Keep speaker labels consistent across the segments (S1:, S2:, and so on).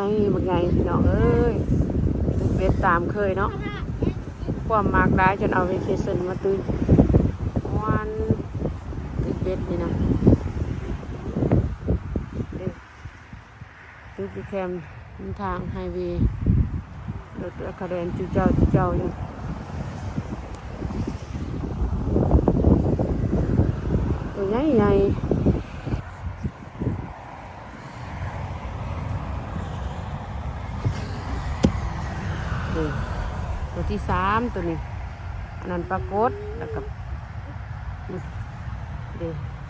S1: ใจบักไงพี่น้องเอ้ยตึกเบ็ดตามเคยเนาะความมากได้จนเอาไปเคเซนมาตื้นวันตึกเบ็ดนี่นะด้ตึกแคมทางไฮเวย์รถอะคาเดนจุเจ้าจุเจ้าอยู่ตัวใหญ่ใหญ่นี่ตัว ที่สามตัวนี้ อันนั้นปรากฏแล้วก็นี่เด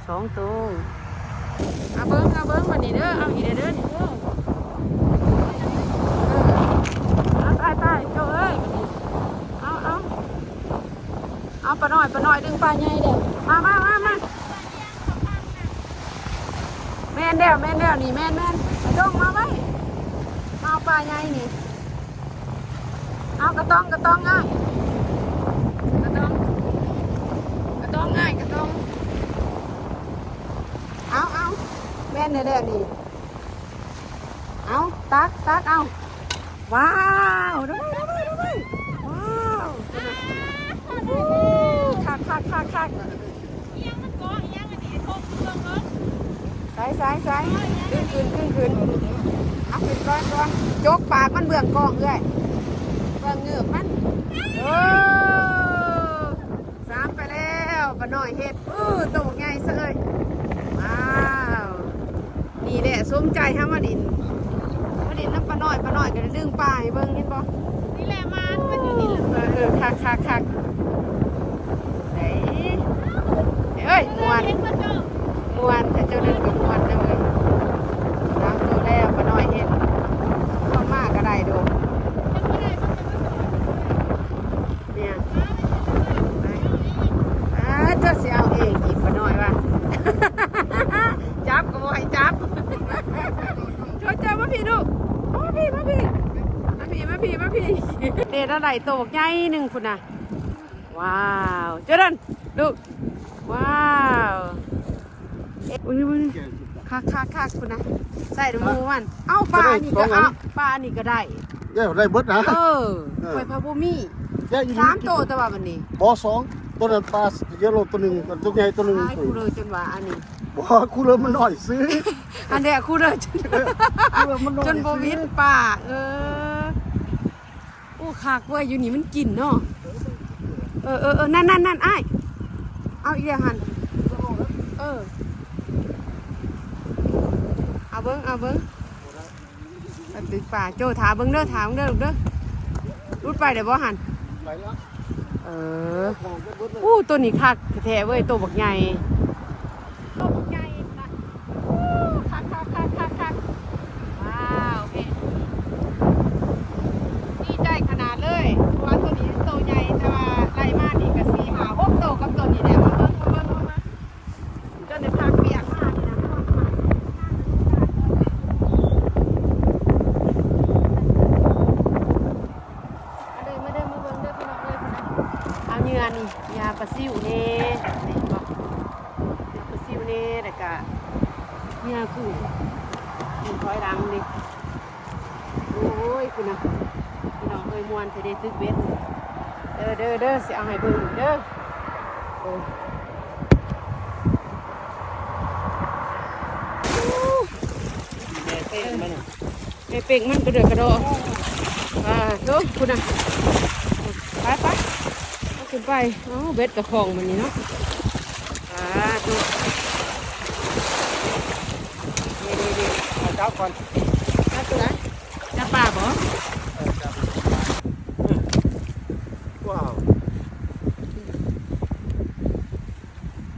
S1: สองตัวเอาเบิ้งเอาเบิ้งมานี่เด้อเอาอีเด้อเด้อเอาตายตายเจ้าเอ้ยมานี่เอาเอาเอาปลาหน่อยปลาหน่อยดึงปลาใหญ่เด้อมามามามาแม่นเด้อแม่นเด้อนี่แม่นแม่นเอาดงมาไว้เอาปลาใหญ่นี่ เอากระต้องกระต้องง่ายกระต้องกระต้องง่ายกระต้องเอาเอาแม่นเนี่ยแหละนี่เอาตักตักเอาว้าวดูดูดูดูดูว้าวโอ้คักคักคักคักใส่ใส่ใส่ขึ้นขึ้นขึ้นขึ้นเอาขึ้นก่อนก่อนจกปากมันเบื้องกล้องเลย เงเหงือกมันโอ้สามไปแล้วปะหน่อยเห็ดอู้ตัวใหญ่ซะเลยว้าวนี่แหละสมใจฮะมาดินมาดินน้ำปลาหน่อยปลาหน่อยก็ได้ดึงปลาให้เบิ่งเห็นบ่
S2: นี่แหละมันมันอยู่นี่แหละ
S1: เออคักคักคักไหนเอ้ยมวน
S2: เห็นมันจอ
S1: มวนแต่เจ้าดึงกับมวนนะเลยน้ำตัวแล้วปลาหน่อยเห็ดเข้ามาก็ได้ดูเนี่ย ไปอ่าเจ้าสิเอาเองอีกมาหน่อยว่ะ จับก็บ่ให้จับ ชดจับมาพี่ดูมาพี่มาพี่มา พี่มาพี่มาพี่เด็ดอะไรโตกใหญ่หนึ่งคุณน่ะ ว้าวเจริญลูกว้าวเอ๊ะอุ้ยอุ้ยคักคักคักคุณนะใส่ดูมูมัน เอ้าปลานี่ก็เอาปลานี่ก็ได้
S3: เดี๋ยวได้เบิดนะ
S1: เออ
S3: เออ
S1: ไปพาบุมี
S3: แย่อยู่
S1: สามโตแต่ว่าวันนี้
S3: บอสองตัวนั้นปลาเยอะโลตัวหนึ่งตัวใหญ่ตัวหนึ่ง
S1: ตายกูเลยจนว่าอันนี้
S3: บอคูเลยมันหน่อยซื้อ
S1: อันเดียกูเลยจน
S3: คูเลยมันหน่อย
S1: จนโบวิดป่าเออ โอ้ขากเว้ยอยู่นี่มันกินเนาะเออเออเออนั่นนั่นนั่นไอ้ายเอาอีกแล้วหันเออเอาเบิ้งเอาเบิ้งเอาตึกป่าโจถาเบิ้งเด้อถาเบิ้งเด้อลูกเด้อรุดไปเดี๋ยวบ่หัน
S3: ไหลละ
S1: เออ
S3: ของเบิดเลย
S1: อู้ตัวนี้คักแท้ๆเว้ยตัวบักใหญ่ตัวบักใหญ่นะอู้คักคักคักคักคักว้าวเฮ้ดีใจขนาดเลยเพราะว่าตัวนี้ตัวใหญ่แต่ว่าไล่มานี่ก็สี่หาหกตัวกับตัวนี้แหละมาเบิ่งมาเบิ่งมามาจนในภาคเปียกมากนี่นะมาเด้อมาเด้อมาเบิ่งเด้อพี่น้องเอ้ยพี่น้อง เอาเนื้อนี่ยาปลาซิวเน่นี่บอกปลาซิวเน่แล้วก็ เนื้อกุ้งกุ้งถอยรังนี่โอ้ยคุณนะพี่น้องเอ้ยมวนเทเดตึกเบ็ดเด้อเด้อเด้อสิเอาให้เบิ่งเด้อโอ้ไอ้เป่งมันกระเดือกกระโดดอ่าดูคุณนะไปไปขึ้นไปเอาเบ็ดกับของมันนี่เนาะอ่าดูนี่นี่นี่
S3: เอาเจ้าก่อน
S1: จับตัวไหนจับปลาบ่
S3: ว้าว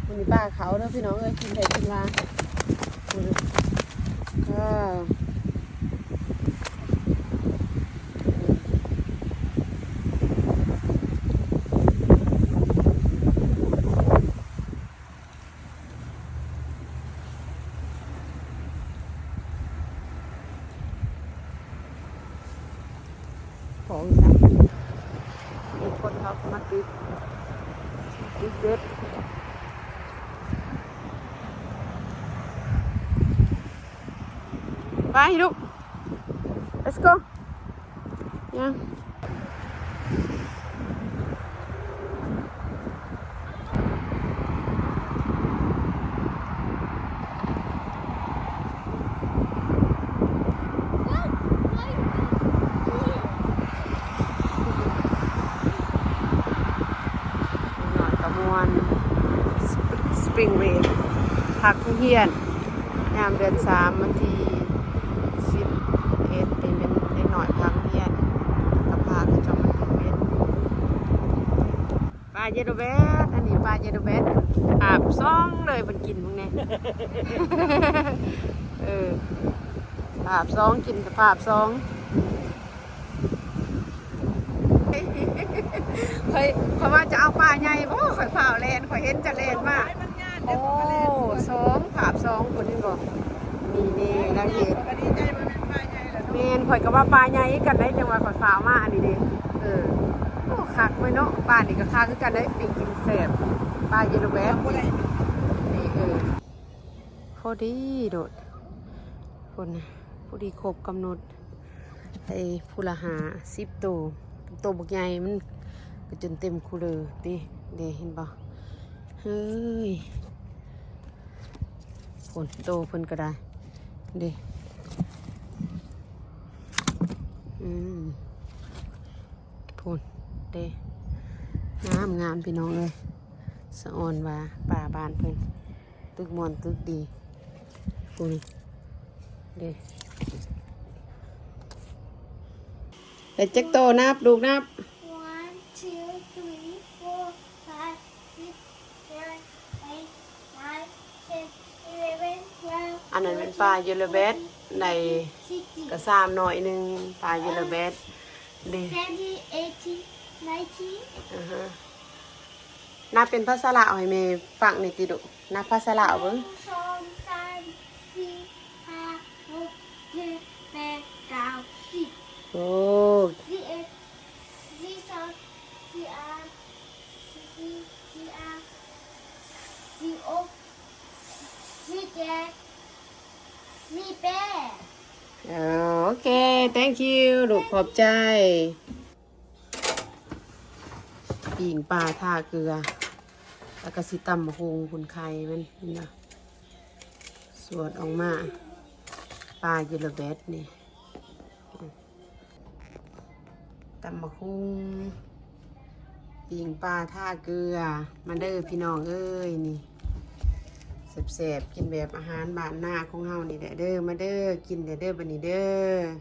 S1: มันมีปลาเขาเด้อพี่น้องเอ้ยกินได้กินลาดูดิอ่า ของนะมีคนเขามาติดติดเด็ดไปลูก let's go yeah ง หน่ อยกระมวลสปริงเวกพักเฮียนยามเดือนสามวันที่สิบเอ็ดเป็นเป็นเล็กหน่อยพักเฮียนกับพากระจอมมันเป็นเม็ดปลาเยโดเบสอันนี้ปลาเยโดเบสอาบซ่องเลยมันกินมึงเนี่ยเอออาบซ่องกินกับอาบซ่องเฮ้ยเพราะว่าจะ ใหญ่บ่ข่อยเผาแลนข่อยเห็นจะแลนมากโอ้สองผาบสองคนนี้บ่นี่นี่แล้วเห็นเมนข่อยก็ว่าปลาใหญ่กันได้จังหวะข่อยเผามาอันนี้เด้เออโอ้คักไว้เนาะปลานี่ก็คักคือกันได้ปิ่งกินแซ่บปลาเยลโลแบกนี่นี่เออพอดีโดดคนน่ะพอดีครบกำหนดไอ้ผู้ละหาสิบตัวตัวบักใหญ่มัน ก็จนเต็มคูเลยดิเดเห็นปะเฮ้ยฝนโตเพิ่นก็ได้เดอืมฝนเดงามงามพี่น้องเลยสะออนว่าป่าบานเพิ่นตึกมอนตึกดีฝนเดแต่เจักโตนับลูกนับ
S2: two, three, four, five, six, seven, eight, nine, ten, eleven, twelve.
S1: อันนั้นเป็นปลาเยลโลเบสใน
S2: sixty,
S1: กระซามหน่อยหนึ่งปลาเยลโลเบสดี
S2: seventy, eighty, ninety.
S1: อ่าฮะนับเป็นภาษาลาวให้เมย์ฟังในอยติดุนับภาษาลาวเบิ้ง
S2: สองสามสี่ห้าหกเจ็ดแปดเก้าสิบ
S1: โอ้
S2: สี่เอ็ดสี่สองสี่อาสี่สี่สี่อาสี่หกสี่เจ็ดสี่แปด
S1: โอเค thank you ลูกขอบใจปิ่งปลาท่าเกลือ แล้วก็สิตำมะฮงคุณไข่มันนี่นะสวดออกมาปลาเยลโลเบสนี่ตำมะฮงปิงปลาท่าเกลือ มาเด้อพี่น้องเอ้ยนี่ แสบๆกินแบบอาหารบ้านหน้าของเฮานี่แหละเด้อมาเด้อกินเด้อเด้อบันนี้เด้อ